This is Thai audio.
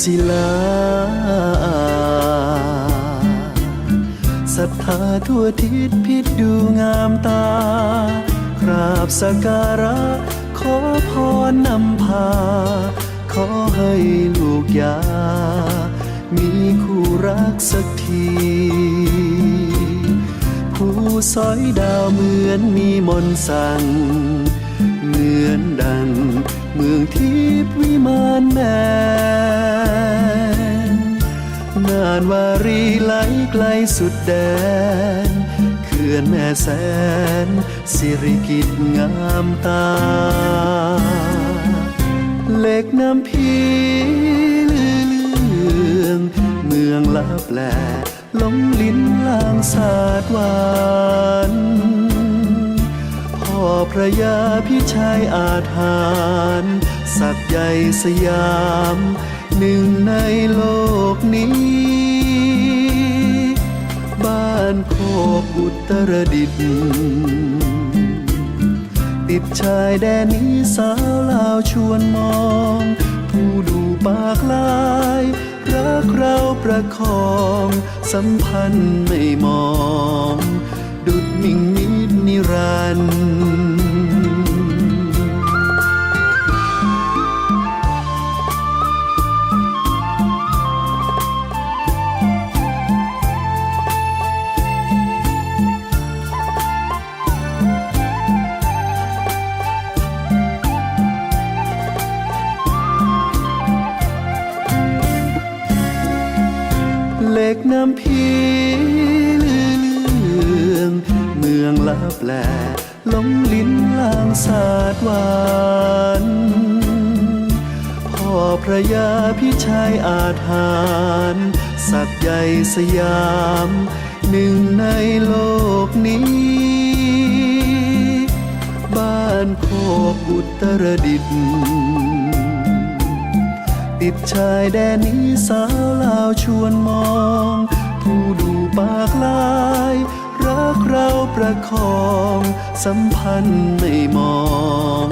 ศิลาศรัทธาทั่วทิศพิษดูงามตา กราบสักการะ ขอพรนำพา ขอให้ลูกยา มีคู่รักสักที ผู้สอยดาวเหมือนมีมนสั่ง เหมือนดัง เมืองทิพย์วิมานแมานวารีไหลไกลสุดแดนเขื่อนแม่แสน สิริกิตงามตาเหล็กน้ำพีลือเลือง เมืองลับแลหลงลิ้นลางสาดหวานพ่อพระยาพิชัยอาถาน สักดิ์ใหญ่สยามหนึ่งในโลกนี้านโคกอุตรดิตติดชายแดนนี้สาวลาวชวนมอง ผู้ดูปากลายรักเราประคอง สัมพันธ์ไม่มอง ดุดมิ่งมิดนิรันดร์ เหล็กน้ำพีลือเลืองเมืองลับแลหลงลิ้นลางสาดหวานพ่อพระยาพิชัยอาถานสักใหญ่สยาม หนึ่งในโลกนี้ บ้านโคกอุตรดิตถ์ ติดชายแดนนี้สาวลาวชวนมอง ผู้ดูปากลาย รักเราประคอง สัมพันธ์ไม่มอง